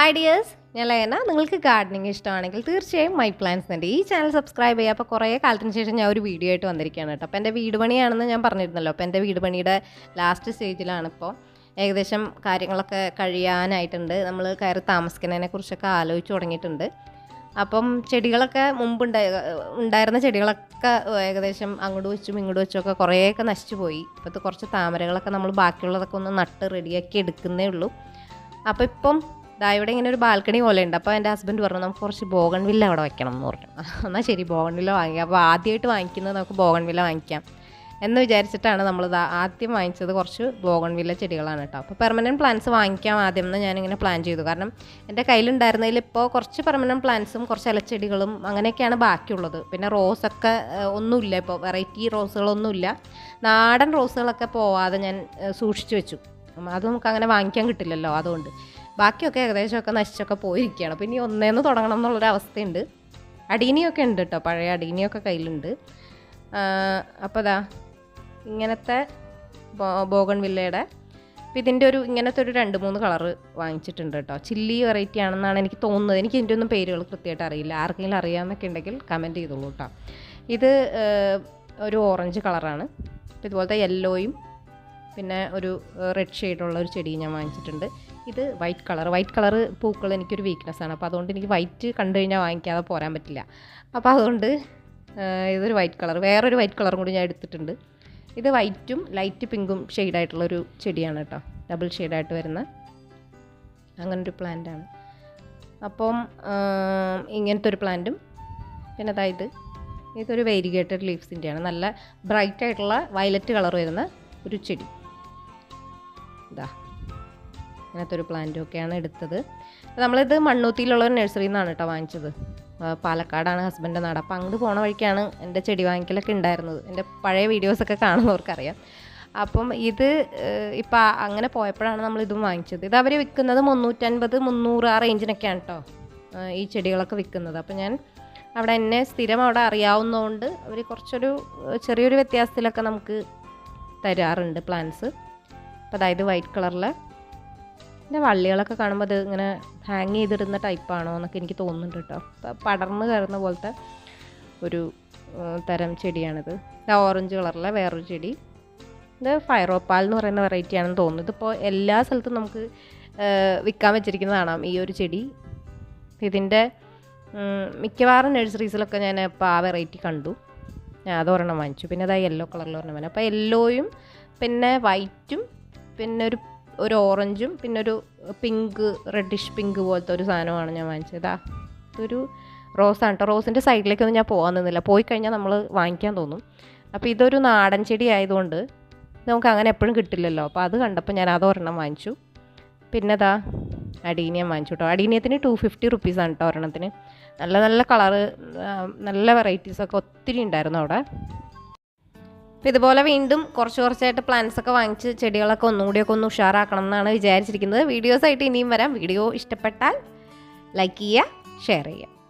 Ideas ഞാൻ ലയന. നിങ്ങൾക്ക് ഗാർഡനിങ് ഇഷ്ടമാണെങ്കിൽ തീർച്ചയായും മൈ പ്ലാൻസ് ഉണ്ട് ഈ ചാനൽ സബ്സ്ക്രൈബ് ചെയ്യുക. അപ്പോൾ കുറേ കാലത്തിന് ശേഷം ഞാൻ ഒരു വീഡിയോ ആയിട്ട് വന്നിരിക്കുകയാണ് കേട്ടോ. അപ്പോൾ എന്റെ വീട് പണിയാണെന്ന് ഞാൻ പറഞ്ഞിരുന്നല്ലോ. അപ്പോൾ എന്റെ വീട് പണിയുടെ ലാസ്റ്റ് സ്റ്റേജിലാണ് ഇപ്പോൾ ഏകദേശം കാര്യങ്ങളൊക്കെ കഴിയാനായിട്ടുണ്ട്. നമ്മൾ കയറി താമസിക്കുന്നതിനെ കുറിച്ചൊക്കെ ആലോചിച്ച് തുടങ്ങിയിട്ടുണ്ട്. അപ്പം ചെടികളൊക്കെ മുമ്പുണ്ടായി ഉണ്ടായിരുന്ന ചെടികളൊക്കെ ഏകദേശം അങ്ങോട്ട് വെച്ചും ഇങ്ങോട്ട് വെച്ചും ഒക്കെ കുറേയൊക്കെ നശിച്ചു പോയി. ഇപ്പോഴത്തെ കുറച്ച് താമരകളൊക്കെ നമ്മൾ ബാക്കിയുള്ളതൊക്കെ ഒന്ന് നട്ട് റെഡിയാക്കി എടുക്കുന്നേ ഉള്ളൂ. അപ്പോൾ ഇപ്പം ദാ ഇവിടെ ഇങ്ങനെ ഒരു ബാൽക്കണി പോലെ ഉണ്ട്. അപ്പോൾ എന്റെ ഹസ്ബൻഡ് പറഞ്ഞു നമുക്ക് കുറച്ച് ബോഗൺ വില്ല അവിടെ വെക്കണം എന്ന് പറഞ്ഞു. എന്നാൽ ശരി ബോഗൺ വില്ല വാങ്ങിക്കാം അപ്പോൾ ആദ്യമായിട്ട് വാങ്ങിക്കുന്നത് നമുക്ക് ബോഗൺ വില്ല വാങ്ങിക്കാം എന്ന് വിചാരിച്ചിട്ടാണ് നമ്മൾ ആദ്യം വാങ്ങിച്ചത് കുറച്ച് ബോഗൺ വില്ല ചെടികളാണ് കേട്ടോ അപ്പോൾ പെർമനന്റ് പ്ലാന്റ്സ് വാങ്ങിക്കാം ആദ്യം എന്ന് ഞാനിങ്ങനെ പ്ലാൻ ചെയ്തു. കാരണം എന്റെ കയ്യിലുണ്ടായിരുന്നതിൽ ഇപ്പോൾ കുറച്ച് പെർമനന്റ് പ്ലാന്റ്സും കുറച്ച് ഇലച്ചെടികളും അങ്ങനെയൊക്കെയാണ് ബാക്കിയുള്ളത്. പിന്നെ റോസൊക്കെ ഒന്നുമില്ല ഇപ്പോൾ. വെറൈറ്റി റോസുകളൊന്നുമില്ല നാടൻ റോസുകളൊക്കെ പോവാതെ ഞാൻ സൂക്ഷിച്ചു വെച്ചു. അത് നമുക്ക് അങ്ങനെ വാങ്ങിക്കാൻ കിട്ടില്ലല്ലോ അതുകൊണ്ട്. ബാക്കിയൊക്കെ ഏകദേശമൊക്കെ നശിച്ചൊക്കെ പോയിരിക്കുകയാണ്. പിന്നെ ഇനി ഒന്നേന്ന് തുടങ്ങണം എന്നുള്ളൊരു അവസ്ഥയുണ്ട്. അടീനിയൊക്കെ ഉണ്ട് കേട്ടോ പഴയ അടീനിയൊക്കെ കയ്യിലുണ്ട്. അപ്പോൾ അതാ ഇങ്ങനത്തെ ബോഗൺ വില്ലയുടെ അപ്പോൾ ഇതിന്റെ ഒരു ഇങ്ങനത്തെ ഒരു രണ്ട് മൂന്ന് കളറ് വാങ്ങിച്ചിട്ടുണ്ട് കേട്ടോ ചില്ലി വെറൈറ്റി ആണെന്നാണ് എനിക്ക് തോന്നുന്നത്. എനിക്ക് ഇതിന്റെ ഒന്നും പേരുകൾ കൃത്യമായിട്ട് അറിയില്ല. ആർക്കെങ്കിലും അറിയാമെന്നൊക്കെ ഉണ്ടെങ്കിൽ കമന്റ് ചെയ്തോളൂ കേട്ടോ ഇത് ഒരു ഓറഞ്ച് കളറാണ്. അപ്പോൾ ഇതുപോലത്തെ യെല്ലോയും പിന്നെ ഒരു റെഡ് ഷെയ്ഡുള്ള ഒരു ചെടി ഞാൻ വാങ്ങിച്ചിട്ടുണ്ട്. ഇത് വൈറ്റ് കളർ വൈറ്റ് കളർ പൂക്കൾ എനിക്കൊരു വീക്ക്നെസ് ആണ്. അപ്പോൾ അതുകൊണ്ട് എനിക്ക് വൈറ്റ് കണ്ടു കഴിഞ്ഞാൽ വാങ്ങിക്കാതെ പോരാൻ പറ്റില്ല. അപ്പോൾ അതുകൊണ്ട് ഇതൊരു വൈറ്റ് കളർ വേറൊരു വൈറ്റ് കളറും കൂടി ഞാൻ എടുത്തിട്ടുണ്ട്. ഇത് വൈറ്റും ലൈറ്റ് പിങ്കും ഷെയ്ഡായിട്ടുള്ളൊരു ചെടിയാണ് കേട്ടോ. ഡബിൾ ഷെയ്ഡായിട്ട് വരുന്ന അങ്ങനൊരു പ്ലാന്റാണ് അപ്പം ഇങ്ങനത്തെ ഒരു പ്ലാന്റും പിന്നെ അതായത് ഇതൊരു വേരിഗേറ്റഡ് ലീവ്സിന്റെയാണ് നല്ല ബ്രൈറ്റ് ആയിട്ടുള്ള വയലറ്റ് കളർ വരുന്ന ഒരു ചെടി. ഇതാ അങ്ങനത്തെ ഒരു പ്ലാന്റും ഒക്കെയാണ് എടുത്തത്. നമ്മളിത് മണ്ണൂത്തിയിലുള്ള ഒരു നഴ്സറിയിൽ നിന്നാണ് കേട്ടോ വാങ്ങിച്ചത്. പാലക്കാടാണ് ഹസ്ബൻഡ് നാട്. അപ്പോൾ അങ്ങോട്ട് പോണ വഴിക്കാണ് എന്റെ ചെടി വാങ്ങിക്കലൊക്കെ ഉണ്ടായിരുന്നത് എന്റെ പഴയ വീഡിയോസൊക്കെ കാണുന്നവർക്കറിയാം. അപ്പം ഇത് ഇപ്പം അങ്ങനെ പോയപ്പോഴാണ് നമ്മൾ ഇതും വാങ്ങിച്ചത്. ഇത് അവർ വിൽക്കുന്നത് മുന്നൂറ്റൻപത് മുന്നൂറ് ആ റേഞ്ചിനൊക്കെയാണ് കേട്ടോ ഈ ചെടികളൊക്കെ വിൽക്കുന്നത് അപ്പം ഞാൻ അവിടെ എന്നെ സ്ഥിരം അവിടെ അറിയാവുന്നതുകൊണ്ട് അവർ കുറച്ചൊരു ചെറിയൊരു വ്യത്യാസത്തിലൊക്കെ നമുക്ക് തരാറുണ്ട് പ്ലാന്റ്സ് അപ്പോൾ അതായത് വൈറ്റ് കളറിലെ പിന്നെ വള്ളികളൊക്കെ കാണുമ്പോൾ അത് ഇങ്ങനെ ഹാങ് ചെയ്തിടുന്ന ടൈപ്പാണോ എന്നൊക്കെ എനിക്ക് തോന്നുന്നുണ്ട് കേട്ടോ. പടർന്ന് കയറുന്ന പോലത്തെ ഒരു തരം ചെടിയാണിത്. ഓറഞ്ച് കളറിലെ വേറൊരു ചെടി. ഇത് ഫയറോപ്പാൽ എന്ന് പറയുന്ന വെറൈറ്റി ആണെന്ന് തോന്നുന്നു. ഇതിപ്പോൾ എല്ലാ സ്ഥലത്തും നമുക്ക് വിൽക്കാൻ വെച്ചിരിക്കുന്നത് ഈ ഒരു ചെടി. ഇതിന്റെ മിക്കവാറും നഴ്സറീസിലൊക്കെ ഞാൻ ഇപ്പോൾ ആ വെറൈറ്റി കണ്ടു. ഞാൻ അതൊരെണ്ണം വാങ്ങിച്ചു. പിന്നെ അതാ യെല്ലോ കളറിൽ ഒരെണ്ണം വേണം അപ്പോൾ യെല്ലോയും പിന്നെ വൈറ്റും പിന്നെ ഒരു ഒരു ഓറഞ്ചും പിന്നെ ഒരു പിങ്ക് റെഡിഷ് പിങ്ക് പോലത്തെ ഒരു സാധനമാണ് ഞാൻ വാങ്ങിച്ചത്. ആ ഇതൊരു റോസാണ് കേട്ടോ. റോസിന്റെ സൈഡിലേക്കൊന്നും ഞാൻ പോകാൻ നിന്നില്ല. പോയി കഴിഞ്ഞാൽ നമ്മൾ വാങ്ങിക്കാൻ തോന്നും. അപ്പോൾ ഇതൊരു നാടൻ ചെടി ആയതുകൊണ്ട് നമുക്ക് അങ്ങനെ എപ്പോഴും കിട്ടില്ലല്ലോ. അപ്പോൾ അത് കണ്ടപ്പോൾ ഞാൻ അതൊരെണ്ണം വാങ്ങിച്ചു. പിന്നെ അതാ അടീനിയം വാങ്ങിച്ചു കേട്ടോ. അടീനിയത്തിന് ടു ഫിഫ്റ്റി റുപ്പീസാണ് കേട്ടോ ഒരെണ്ണത്തിന്. നല്ല നല്ല കളറ് നല്ല വെറൈറ്റീസൊക്കെ ഒത്തിരി ഉണ്ടായിരുന്നു അവിടെ. അപ്പോൾ ഇതുപോലെ വീണ്ടും കുറച്ച് കുറച്ചായിട്ട് പ്ലാന്റ്സ് ഒക്കെ വാങ്ങിച്ച് ചെടികളൊക്കെ ഒന്നും കൂടിയൊക്കെ ഒന്ന് ഉഷാറാക്കണം എന്നാണ് വിചാരിച്ചിരിക്കുന്നത്. വീഡിയോസായിട്ട് ഇനിയും വരാം. വീഡിയോ ഇഷ്ടപ്പെട്ടാൽ ലൈക്ക് ചെയ്യുക ഷെയർ ചെയ്യുക.